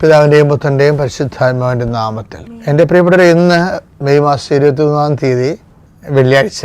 പിതാവിന്റെയും പുത്രന്റെയും പരിശുദ്ധാത്മാവിന്റെ നാമത്തിൽ. എന്റെ പ്രിയപ്പെട്ടവർ ഇന്ന് മെയ് മാസം ഇരുപത്തി മൂന്നാം തീയതി വെള്ളിയാഴ്ച.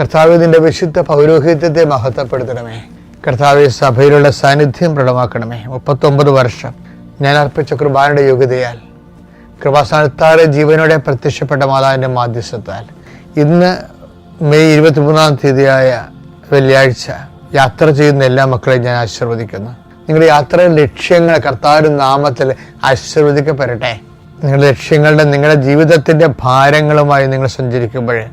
കർത്താവ് ഇതിന്റെ വിശുദ്ധ പൗരോഹിത്യത്തെ മഹത്വപ്പെടുത്തണമേ. കർത്താവ് സഭയിലുള്ള സാന്നിധ്യം പ്രകടമാക്കണമേ. മുപ്പത്തൊമ്പത് വർഷം ഞാൻ അർപ്പിച്ച കൃപാനയുടെ യോഗ്യതയാൽ കൃപാസ്ഥാനത്താറ് ജീവനോടെ പ്രത്യക്ഷപ്പെട്ട മാതാവിന്റെ മാധ്യസ്ഥത്താൽ ഇന്ന് മെയ് ഇരുപത്തിമൂന്നാം തീയതിയായ വെള്ളിയാഴ്ച യാത്ര ചെയ്യുന്ന എല്ലാ മക്കളെയും ഞാൻ ആശീർവദിക്കുന്നു. നിങ്ങളുടെ യാത്രയുടെ ലക്ഷ്യങ്ങൾ കർത്താവിന്റെ നാമത്തിൽ ആശീർവദിക്കപ്പെടട്ടെ. നിങ്ങളുടെ ലക്ഷ്യങ്ങളുടെ നിങ്ങളുടെ ജീവിതത്തിന്റെ ഭാരങ്ങളുമായി നിങ്ങൾ സഞ്ചരിക്കുമ്പോൾ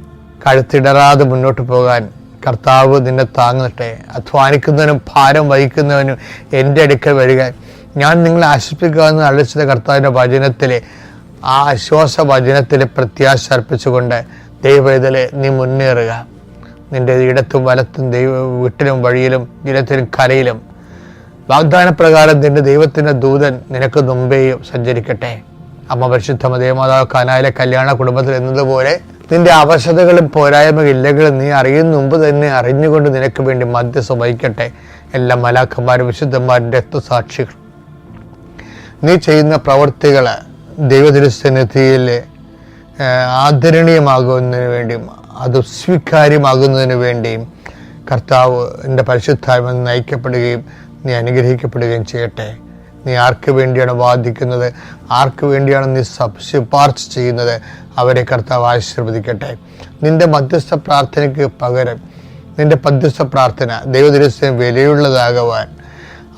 കഴുത്തിടറാതെ മുന്നോട്ട് പോകാൻ കർത്താവ് നിന്നെ താങ്ങട്ടെ. അധ്വാനിക്കുന്നവനും ഭാരം വഹിക്കുന്നവനും എന്റെ അടുക്കൽ വരിക. ഞാൻ നിങ്ങളെ ആശ്വസിപ്പിക്കാമെന്ന് അളിച്ചത് കർത്താവിന്റെ വചനത്തിലെ ആ ആശ്വാസ വചനത്തിലെ പ്രത്യാശ അർപ്പിച്ചുകൊണ്ട് ദൈവവേദലെ നീ മുന്നേറുക. നിന്റെ ഇടത്തും വലത്തും ദൈവ വീട്ടിലും വഴിയിലും ഇടത്തിലും കരയിലും. വാഗ്ദാനപ്രകാരം നിന്റെ ദൈവത്തിന്റെ ദൂതൻ നിനക്ക് മുമ്പേയും സഞ്ചരിക്കട്ടെ. അമ്മ പരിശുദ്ധ മതേമാതാവ് കാനായിലെ കല്യാണ കുടുംബത്തിൽ എന്നതുപോലെ നിന്റെ അവശതകളും പോരായ്മയില്ലെങ്കിലും നീ അറിയുന്ന മുമ്പ് തന്നെ അറിഞ്ഞുകൊണ്ട് നിനക്ക് വേണ്ടി മധ്യസ്ഥ വഹിക്കട്ടെ. എല്ലാ മലാഖന്മാരും വിശുദ്ധന്മാരും രക്തസാക്ഷികൾ. നീ ചെയ്യുന്ന പ്രവൃത്തികൾ ദൈവദൃശ്യനിധിയിൽ ആദരണീയമാകുന്നതിന് വേണ്ടിയും അത് സ്വീകാര്യമാകുന്നതിന് വേണ്ടിയും കർത്താവ് എന്റെ പരിശുദ്ധായ്മ നയിക്കപ്പെടുകയും നീ അനുഗ്രഹിക്കപ്പെടുകയും ചെയ്യട്ടെ. നീ ആർക്ക് വേണ്ടിയാണ് വാദിക്കുന്നത്? ആർക്ക് വേണ്ടിയാണ് നീ ശുപാർശ ചെയ്യുന്നത്? അവരെ കർത്താവ് ആശീർവദിക്കട്ടെ. നിന്റെ മധ്യസ്ഥ പ്രാർത്ഥനയ്ക്ക് പകരം നിന്റെ മധ്യസ്ഥ പ്രാർത്ഥന ദൈവദിവസം വിലയുള്ളതാകുവാൻ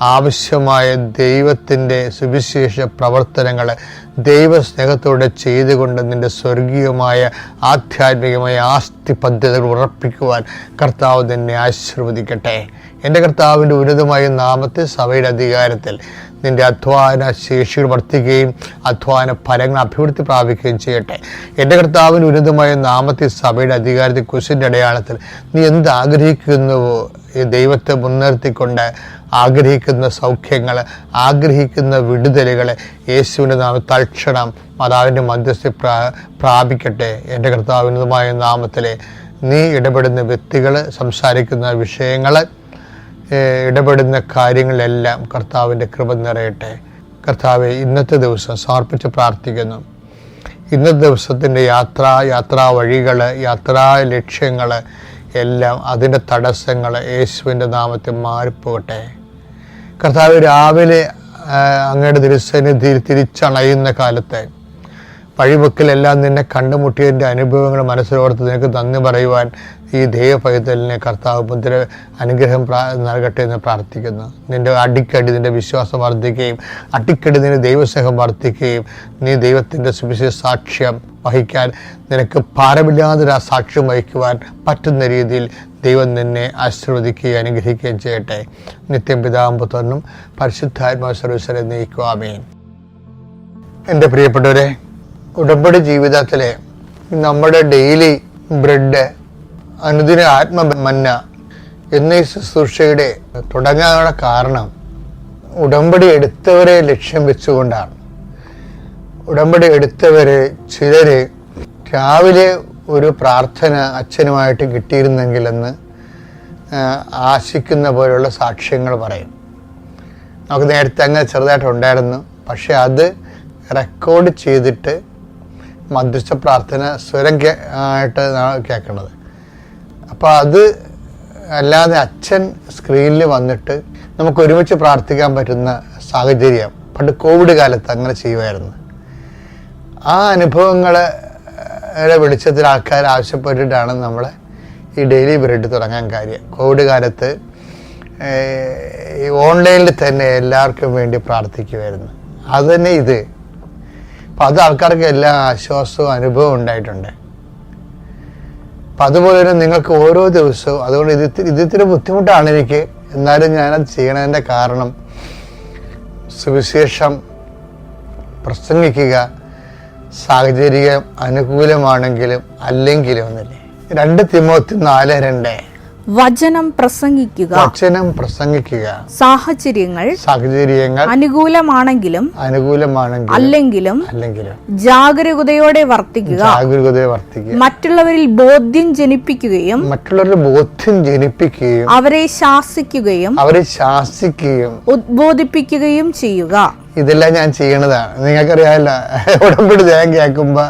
ആവശ്യമായ ദൈവത്തിന്റെ സുവിശേഷ പ്രവർത്തനങ്ങൾ ദൈവസ്നേഹത്തോടെ ചെയ്തുകൊണ്ട് നിന്റെ സ്വർഗീയമായ ആധ്യാത്മികമായ ആസ്തി പദ്ധതികൾ ഉറപ്പിക്കുവാൻ കർത്താവ് തന്നെ ആശീർവദിക്കട്ടെ. എന്റെ കർത്താവിന്റെ ഉന്നതമായ നാമത്തെ സഭയുടെ അധികാരത്തിൽ നിന്റെ അധ്വാന ശേഷികൾ വർദ്ധിക്കുകയും അധ്വാന ഫലങ്ങൾ അഭിവൃദ്ധി പ്രാപിക്കുകയും ചെയ്യട്ടെ. എന്റെ കർത്താവിന് ഉന്നതമായ നാമത്തെ സഭയുടെ അധികാരത്തിൽ കുശിന്റെ അടയാളത്തിൽ നീ എന്ത് ആഗ്രഹിക്കുന്നുവോ ദൈവത്തെ മുൻനിർത്തിക്കൊണ്ട് ആഗ്രഹിക്കുന്ന സൗഖ്യങ്ങൾ ആഗ്രഹിക്കുന്ന വിടുതലുകൾ യേശുവിന്റെ നാമം തൽക്ഷണം മാതാവിന്റെ മധ്യസ്ഥ പ്രാ പ്രാപിക്കട്ടെ. എന്റെ കർത്താവിനുമായ നാമത്തിലെ നീ ഇടപെടുന്ന വ്യക്തികൾ സംസാരിക്കുന്ന വിഷയങ്ങൾ ഇടപെടുന്ന കാര്യങ്ങളെല്ലാം കർത്താവിന്റെ കൃപ നിറയട്ടെ. കർത്താവെ ഇന്നത്തെ ദിവസം സമർപ്പിച്ച് പ്രാർത്ഥിക്കുന്നു. ഇന്നത്തെ ദിവസത്തിന്റെ യാത്ര യാത്രാ വഴികൾ യാത്രാ ലക്ഷ്യങ്ങൾ എല്ലാം അതിന്റെ തടസ്സങ്ങൾ യേശുവിന്റെ നാമത്തിൽ മാറിപ്പോകട്ടെ. കർത്താവ് രാവിലെ അങ്ങയുടെ തിരുസന്നിധിയിൽ തിരിച്ചണയുന്ന കാലത്ത് വഴിമുക്കിലെല്ലാം നിന്നെ കണ്ടുമുട്ടിയതിന്റെ അനുഭവങ്ങൾ മനസ്സിലോർത്ത് നിനക്ക് നന്ദി പറയുവാൻ ഈ ദൈവപൈതലിനെ കർത്താവ് മുദ്ര അനുഗ്രഹം പ്രാ നൽകട്ടെ എന്ന് പ്രാർത്ഥിക്കുന്നു. നിന്റെ അടിക്കടി നിന്റെ വിശ്വാസം വർദ്ധിക്കുകയും അടിക്കടി നിന്റെ ദൈവസ്നേഹം വർദ്ധിക്കുകയും നീ ദൈവത്തിന്റെ സുവിശേഷ സാക്ഷ്യം വഹിക്കാൻ നിനക്ക് ഭാരമില്ലാതൊരു ആ സാക്ഷ്യം വഹിക്കുവാൻ പറ്റുന്ന രീതിയിൽ ദൈവം നിന്നെ ആശീർവദിക്കുകയും അനുഗ്രഹിക്കുകയും ചെയ്യട്ടെ. നിത്യം പിതാമ്പുത്രനും പരിശുദ്ധാത്മാ സർവീസരെ നയിക്കുവാമേൻ എന്റെ പ്രിയപ്പെട്ടവരെ ഉടമ്പടി ജീവിതത്തിലെ നമ്മുടെ ഡെയിലി ബ്രെഡ് അനുദിന ആത്മമന്ന എന്നീ ശുശ്രൂഷയുടെ തുടങ്ങാനുള്ള കാരണം ഉടമ്പടി എടുത്തവരെ ലക്ഷ്യം വെച്ചുകൊണ്ടാണ്. ഉടമ്പടി എടുത്തവർ ചിലര് രാവിലെ ഒരു പ്രാർത്ഥന അച്ഛനുമായിട്ട് കിട്ടിയിരുന്നെങ്കിലെന്ന് ആശിക്കുന്ന പോലുള്ള സാക്ഷ്യങ്ങൾ പറയും. നമുക്ക് നേരത്തെ അങ്ങനെ ചെറുതായിട്ട് ഉണ്ടായിരുന്നു. പക്ഷെ അത് റെക്കോർഡ് ചെയ്തിട്ട് മധ്യസ്ഥ പ്രാർത്ഥന സ്വരം ആയിട്ട് കേൾക്കണത്. അപ്പോൾ അത് അല്ലാതെ അച്ഛൻ സ്ക്രീനിൽ വന്നിട്ട് നമുക്ക് ഒരുമിച്ച് പ്രാർത്ഥിക്കാൻ പറ്റുന്ന സാഹചര്യം പണ്ട് കോവിഡ് കാലത്ത് അങ്ങനെ ചെയ്യുമായിരുന്നു. ആ അനുഭവങ്ങളെ വെളിച്ചത്തിൽ ആൾക്കാർ ആവശ്യപ്പെട്ടിട്ടാണ് നമ്മൾ ഈ ഡെയിലി ബ്രെഡ് തുടങ്ങാൻ കാര്യം. കോവിഡ് കാലത്ത് ഈ ഓൺലൈനിൽ തന്നെ എല്ലാവർക്കും വേണ്ടി പ്രാർത്ഥിക്കുമായിരുന്നു. അത് തന്നെ ഇത്. അപ്പം അത് ആൾക്കാർക്ക് എല്ലാ ആശ്വാസവും അനുഭവവും ഉണ്ടായിട്ടുണ്ട്. അപ്പം അതുപോലെ തന്നെ നിങ്ങൾക്ക് ഓരോ ദിവസവും അതുകൊണ്ട് ഇത് ഇതിത്തിരി ബുദ്ധിമുട്ടാണ് എനിക്ക്. എന്നാലും ഞാനത് ചെയ്യണതിന്റെ കാരണം സുവിശേഷം പ്രസംഗിക്കുക സാഹചര്യം അനുകൂലമാണെങ്കിലും അല്ലെങ്കിലും എന്നല്ലേ രണ്ട് തിമോത്തി നാല് രണ്ട്. വചനം പ്രസംഗിക്കുക. വചനം പ്രസംഗിക്കുക. സാഹചര്യങ്ങൾ സാഹചര്യങ്ങൾ അനുകൂലമാണെങ്കിലും അനുകൂലമാണെങ്കിലും അല്ലെങ്കിലും അല്ലെങ്കിലും ജാഗരൂകതയോടെ വർത്തിക്കുക. ജാഗരൂകതയെ വർത്തിക്കുക. മറ്റുള്ളവരിൽ ബോധ്യം ജനിപ്പിക്കുകയും മറ്റുള്ളവരിൽ ബോധ്യം ജനിപ്പിക്കുകയും അവരെ ശാസിക്കുകയും അവരെ ശാസിക്കുകയും ഉദ്ബോധിപ്പിക്കുകയും ചെയ്യുക. ഇതെല്ലാം ഞാൻ ചെയ്യണതാണ്. നിങ്ങൾക്കറിയാമല്ല ഉടമ്പടി ധ്യാനം കേൾക്കുമ്പോൾ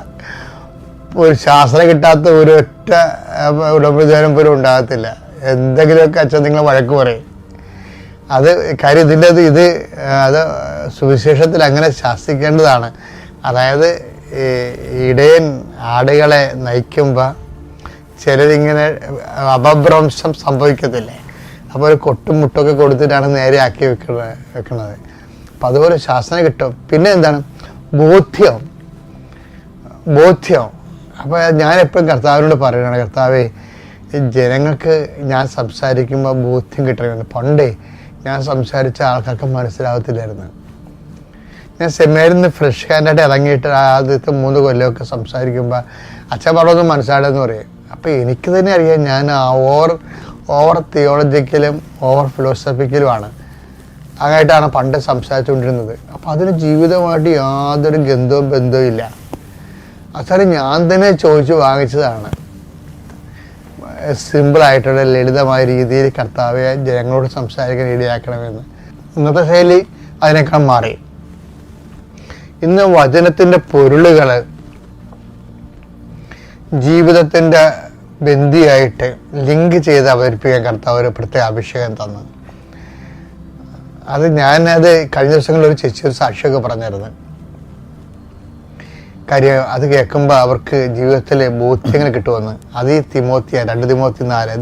ഒരു ശാസ്ത്രം കിട്ടാത്ത ഒരു ഒറ്റ അഹ്, ഉടമ്പടി ധ്യാനം പോലും ഉണ്ടാകത്തില്ല. എന്തെങ്കിലുമൊക്കെ അച്ഛൻ നിങ്ങൾ വഴക്ക് പറയും. അത് കാര്യം ഇതിന്റെ അത് ഇത് അത് സുവിശേഷത്തിൽ അങ്ങനെ ശാസിക്കേണ്ടതാണ്. അതായത് ഇടയൻ ആടുകളെ നയിക്കുമ്പോൾ ചിലരിങ്ങനെ അപഭ്രംശം സംഭവിക്കത്തില്ലേ? അപ്പോൾ ഒരു കൊട്ടും മുട്ടൊക്കെ കൊടുത്തിട്ടാണ് നേരെ ആക്കി വെക്കുന്നത് വെക്കുന്നത് അപ്പം അതുപോലെ ശാസന കിട്ടും. പിന്നെ എന്താണ്? ബോധ്യം. ബോധ്യം. അപ്പോൾ ഞാൻ എപ്പോഴും കർത്താവിനോട് പറയുകയാണ് കർത്താവേ ജനങ്ങൾക്ക് ഞാൻ സംസാരിക്കുമ്പോൾ ബോധ്യം കിട്ടണമെന്ന് പണ്ടേ ഞാൻ സംസാരിച്ച ആൾക്കാർക്ക് മനസ്സിലാവത്തില്ലായിരുന്നു. ഞാൻ സെമിനാരിൽ നിന്ന് ഫ്രഷ് ഹാൻഡായിട്ട് ഇറങ്ങിയിട്ട് ആദ്യത്തെ മൂന്ന് കൊല്ലമൊക്കെ സംസാരിക്കുമ്പോൾ അച്ഛൻ പറഞ്ഞൊന്നും മനസ്സിലാടെന്ന് പറയും. അപ്പോൾ എനിക്ക് തന്നെ അറിയാം ഞാൻ ഓവർ ഓവർ തിയോളജിക്കലും ഓവർ ഫിലോസഫിക്കലുമാണ് അങ്ങായിട്ടാണ് പണ്ട് സംസാരിച്ചുകൊണ്ടിരുന്നത്. അപ്പോൾ അതിന് ജീവിതമായിട്ട് യാതൊരു ഗന്ധവും ബന്ധവും ഇല്ല. അവസാനം ഞാൻ തന്നെ ചോദിച്ചു വാങ്ങിച്ചതാണ്. സിമ്പിളായിട്ടുള്ള ലളിതമായ രീതിയിൽ കർത്താവെ ജനങ്ങളോട് സംസാരിക്കാൻ ഇടയാക്കണമെന്ന്. ഇന്നത്തെ ശൈലി അതിനേക്കാൾ മാറി. ഇന്ന് വചനത്തിന്റെ പൊരുളുകൾ ജീവിതത്തിന്റെ ബന്ധിയായിട്ട് ലിങ്ക് ചെയ്ത് അവതരിപ്പിക്കാൻ കർത്താവ് ഒരു പ്രത്യേക അഭിഷേകം തന്നു. അത് ഞാനത് കഴിഞ്ഞ ദിവസങ്ങളിൽ ഒരു ചേച്ചി ഒരു സാക്ഷിയൊക്കെ പറഞ്ഞിരുന്നു കാര്യം അത് കേൾക്കുമ്പോൾ അവർക്ക് ജീവിതത്തിൽ ബോധ്യങ്ങൾ കിട്ടുമെന്ന്. അത് ഈ തിമോത്തിയ രണ്ട് തിമോത്തി നാല്.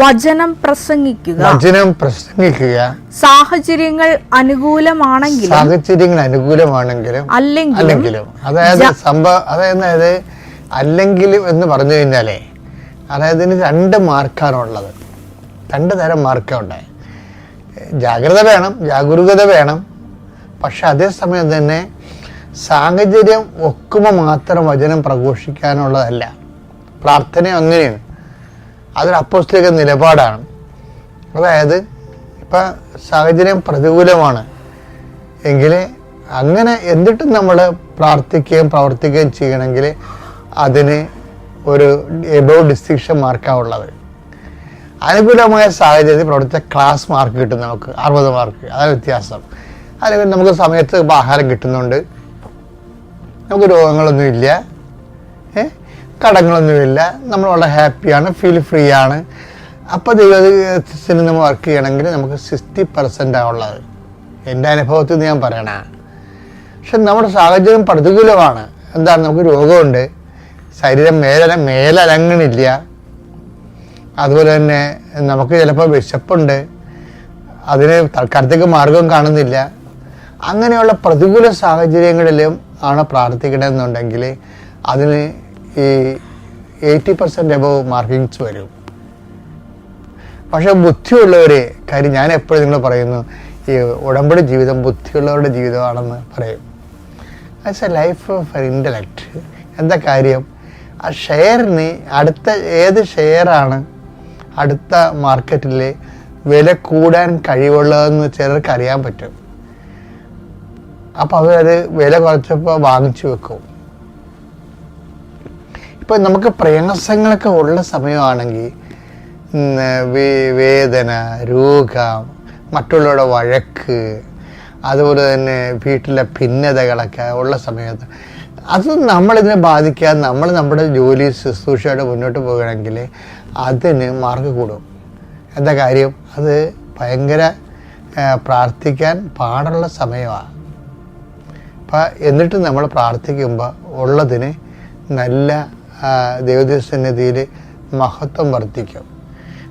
വചനം പ്രസംഗിക്കുക. വചനം പ്രസംഗിക്കുക. സാഹചര്യങ്ങൾ അനുകൂലമാണെങ്കിൽ സാഹചര്യങ്ങൾ അനുകൂലമാണെങ്കിലും അല്ലെങ്കിൽ അല്ലെങ്കിലും. അതായത് സംഭവം അതായത് അല്ലെങ്കിലും എന്ന് പറഞ്ഞു കഴിഞ്ഞാലേ അതായത് ഇതിന് രണ്ട് മാർക്കാണുള്ളത് രണ്ട് തരം മാർക്കുണ്ട് ജാഗ്രത വേണം ജാഗരൂകത വേണം. പക്ഷെ അതേസമയം തന്നെ സാഹചര്യം ഒക്കുമ്പോൾ മാത്രം വചനം പ്രഘോഷിക്കാനുള്ളതല്ല. പ്രാർത്ഥന അങ്ങനെയാണ്. അതൊരു അപ്പോസ്തലിക നിലപാടാണ്. അതായത് ഇപ്പം സാഹചര്യം പ്രതികൂലമാണ്. എങ്കിൽ അങ്ങനെ എന്നിട്ടും നമ്മൾ പ്രാർത്ഥിക്കുകയും പ്രവർത്തിക്കുകയും ചെയ്യണമെങ്കിൽ അതിന് ഒരു എബോ ഡിസ്റ്റിങ്ഷൻ മാർക്കാണ് ഉള്ളത്. അനുകൂലമായ സാഹചര്യത്തിൽ പ്രവർത്തിച്ച ക്ലാസ് മാർക്ക് കിട്ടും നമുക്ക് അറുപത് മാർക്ക്. അതാണ് വ്യത്യാസം. അല്ലെങ്കിൽ നമുക്ക് സമയത്ത് ആഹാരം കിട്ടുന്നുണ്ട്. നമുക്ക് രോഗങ്ങളൊന്നുമില്ല ഏ? കടങ്ങളൊന്നുമില്ല. നമ്മൾ വളരെ ഹാപ്പിയാണ് ഫീൽ ഫ്രീ ആണ്. അപ്പോൾ ദൈവത്തിന് നമ്മൾ വർക്ക് ചെയ്യണമെങ്കിൽ നമുക്ക് സിക്സ്റ്റി പെർസെന്റ് ആവുള്ളത് എന്റെ അനുഭവത്തിൽ നിന്ന് ഞാൻ പറയണ. പക്ഷെ നമ്മുടെ സാഹചര്യം പ്രതികൂലമാണ്. എന്താണ്? നമുക്ക് രോഗമുണ്ട്. ശരീരം മേലന മേലനങ്ങണില്ല അതുപോലെ തന്നെ നമുക്ക് ചിലപ്പോൾ വിശപ്പുണ്ട്. അതിന് തൽക്കാലത്തേക്ക് മാർഗം കാണുന്നില്ല. അങ്ങനെയുള്ള പ്രതികൂല സാഹചര്യങ്ങളിലും ആണ് പ്രാർത്ഥിക്കണമെന്നുണ്ടെങ്കിൽ അതിന് ഈ എയ്റ്റി പെർസെന്റ് എബവ് മാർക്കിങ്സ് വരും. പക്ഷേ ബുദ്ധിയുള്ളവർ കാര്യം ഞാൻ എപ്പോഴും നിങ്ങൾ പറയുന്നു ഈ ഉടമ്പടി ജീവിതം ബുദ്ധിയുള്ളവരുടെ ജീവിതമാണെന്ന് പറയും. As a life of intellect എന്താ കാര്യം? ആ ഷെയറിന് അടുത്ത ഏത് ഷെയറാണ് അടുത്ത മാർക്കറ്റിൽ വില കൂടാൻ കഴിവുള്ളതെന്ന് ചിലർക്ക് അറിയാൻ പറ്റും. അപ്പോൾ അവരത് വില കുറച്ചപ്പോൾ വാങ്ങിച്ചു വെക്കും. ഇപ്പം നമുക്ക് പ്രയാസങ്ങളൊക്കെ ഉള്ള സമയമാണെങ്കിൽ വേദന രോഗം മറ്റുള്ളവരുടെ വഴക്ക് അതുപോലെ തന്നെ വീട്ടിലെ ഭിന്നതകളൊക്കെ ഉള്ള സമയത്ത് അത് നമ്മളിതിനെ ബാധിക്കാതെ നമ്മൾ നമ്മുടെ ജോലി ശുശ്രൂഷയോടെ മുന്നോട്ട് പോകണമെങ്കിൽ അതിന് മാർക്ക് കൂടും. എന്താ കാര്യം? അത് ഭയങ്കര പ്രാർത്ഥിക്കാൻ പാടുള്ള സമയമാണ്. അപ്പം എന്നിട്ട് നമ്മൾ പ്രാർത്ഥിക്കുമ്പോൾ ഉള്ളതിന് നല്ല ദൈവദസന്നിധിയിൽ മഹത്വം വർദ്ധിക്കും.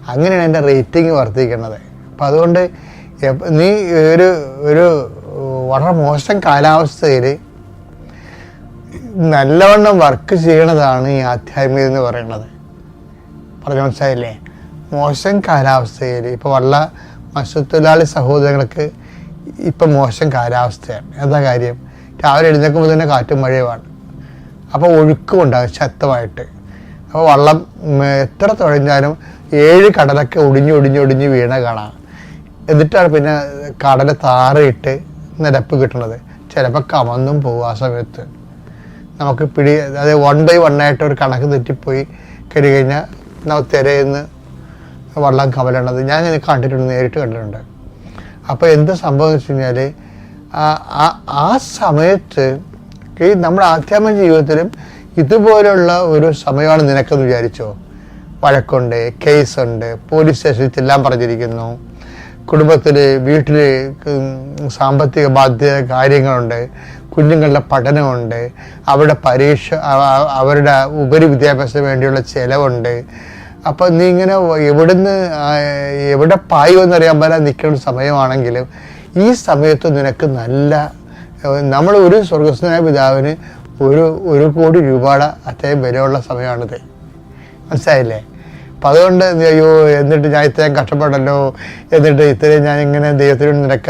അങ്ങനെയാണ് എന്റെ റേറ്റിംഗ് വർദ്ധിക്കുന്നത്. അപ്പം അതുകൊണ്ട് നീ ഒരു ഒരു വളരെ മോശം കാലാവസ്ഥയിൽ നല്ലവണ്ണം വർക്ക് ചെയ്യണതാണ് ഈ ആധ്യാത്മികത എന്ന് പറയുന്നത്. പറഞ്ഞു മനസ്സിലായില്ലേ? മോശം കാലാവസ്ഥയിൽ ഇപ്പോൾ വള്ള മത്സ്യത്തൊഴിലാളി സഹോദരങ്ങൾക്ക് ഇപ്പം മോശം കാലാവസ്ഥയാണ്. എന്താ കാര്യം? രാവിലെ എഴുന്നേൽക്കുമ്പോൾ തന്നെ കാറ്റും മഴയുമാണ് അപ്പോൾ ഒഴുക്കും ഉണ്ടാകും ശക്തമായിട്ട്. അപ്പോൾ വള്ളം എത്ര തുഴഞ്ഞാലും ഏഴ് കടലൊക്കെ ഒടിഞ്ഞ് ഒടിഞ്ഞ് ഒടിഞ്ഞ് വീണ കാണാം. എന്നിട്ടാണ് പിന്നെ കടൽ താറിയിട്ട് നിരപ്പ് കിട്ടുന്നത്. ചിലപ്പോൾ കമന്നും പോകും ആ സമയത്ത്. നമുക്ക് പിടി അതായത് വൺ ബൈ വൺ ആയിട്ട് ഒരു കണക്ക് തെറ്റിപ്പോയി കഴിഞ്ഞാൽ നമ്മൾ തിരയുന്ന വള്ളം കവലണത് ഞാൻ കണ്ടിട്ടുണ്ട് നേരിട്ട് കണ്ടിട്ടുണ്ട്. അപ്പോൾ എന്ത് സംഭവം എന്ന് വെച്ച് കഴിഞ്ഞാൽ ആ സമയത്ത് ഈ നമ്മുടെ ആധ്യാത്മിക ജീവിതത്തിലും ഇതുപോലുള്ള ഒരു സമയമാണ് നിനക്കെന്ന് വിചാരിച്ചോ? വഴക്കുണ്ട് കേസുണ്ട് പോലീസ് സ്റ്റേഷനിൽ ചെല്ലാൻ പറഞ്ഞിരിക്കുന്നു. കുടുംബത്തിൽ വീട്ടിൽ സാമ്പത്തിക ബാധ്യത കാര്യങ്ങളുണ്ട് കുഞ്ഞുങ്ങളുടെ പഠനമുണ്ട് അവരുടെ പരീക്ഷ അവ- അവ- അവരുടെ ഉപരി വിദ്യാഭ്യാസത്തിന് വേണ്ടിയുള്ള ചിലവുണ്ട്. അപ്പം നീ ഇങ്ങനെ എവിടുന്ന് എവിടെ പായുമെന്നറിയാൻ പോലെ നിൽക്കുന്ന സമയമാണെങ്കിലും ഈ സമയത്ത് നിനക്ക് നല്ല നമ്മൾ ഒരു സ്വർഗസ്വനായ പിതാവിന് ഒരു ഒരു കോടി രൂപയുടെ അത്രയും വിലയുള്ള സമയമാണിത്. മനസ്സിലായില്ലേ? അപ്പം അതുകൊണ്ട് അയ്യോ എന്നിട്ട് ഞാൻ ഇത്രയും കഷ്ടപ്പെടല്ലോ എന്നിട്ട് ഇത്രയും ഞാൻ ഇങ്ങനെ ദൈവത്തിനോട് നിരക്ക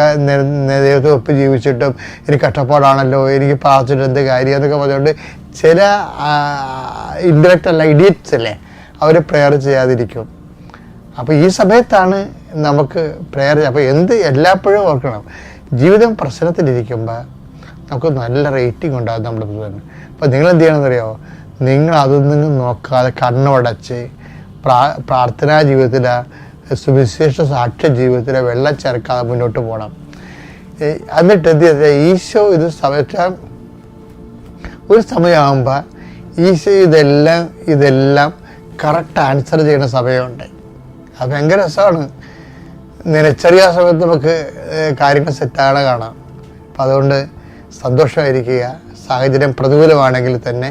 ദൈവത്തെ ഒപ്പ് ജീവിച്ചിട്ടും എനിക്ക് കഷ്ടപ്പാടാണല്ലോ. എനിക്ക് പ്രാർത്ഥിച്ചിട്ട് എന്ത് കാര്യം എന്നൊക്കെ പറഞ്ഞുകൊണ്ട് ചില ഇൻഡയറക്റ്റ് അല്ല ഇഡിയറ്റ്സ് അല്ലേ? അവർ പ്രെയർ ചെയ്യാതിരിക്കും. അപ്പോൾ ഈ സമയത്താണ് നമുക്ക് പ്രെയർ അപ്പോൾ എന്ത് എല്ലാപ്പോഴും ഓർക്കണം. ജീവിതം പ്രശ്നത്തിലിരിക്കുമ്പോൾ നമുക്ക് നല്ല റേറ്റിംഗ് ഉണ്ടാകും നമ്മുടെ തന്നെ അപ്പോൾ നിങ്ങൾ എന്ത് ചെയ്യണമെന്നറിയോ? നിങ്ങൾ അതൊന്നും നോക്കാതെ കണ്ണുടച്ച് പ്രാ പ്രാർത്ഥനാ ജീവിതത്തിലെ സുവിശേഷ സാക്ഷ്യ ജീവിതത്തിലെ വെള്ളം ചേർക്കാതെ മുന്നോട്ട് പോകണം എന്നിട്ട് എന്ത് ചെയ്താൽ ഈശോ ഇത് സമയം ഒരു സമയമാകുമ്പോൾ ഈശോ ഇതെല്ലാം ഇതെല്ലാം കറക്റ്റ് ആൻസർ ചെയ്യുന്ന സമയമുണ്ട്. അത് ഭയങ്കര രസമാണ്. നിലച്ചറിയ സമയത്ത് നമുക്ക് കാര്യങ്ങൾ സെറ്റാകണ കാണാം. അപ്പം അതുകൊണ്ട് സന്തോഷമായിരിക്കുക. സാഹചര്യം പ്രതികൂലമാണെങ്കിൽ തന്നെ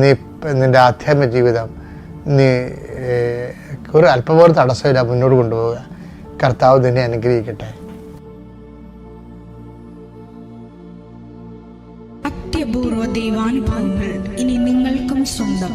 നീ നിന്റെ ആധ്യാത്മിക ജീവിതം നീ ഒരു അല്പം പോലും തടസ്സമില്ല മുന്നോട്ട് കൊണ്ടുപോവുക. കർത്താവ് നിന്നെ അനുഗ്രഹിക്കട്ടെ. അത്യപൂർവ ദൈവാനുഭവങ്ങൾ ഇനി നിങ്ങൾക്കും സ്വന്തം.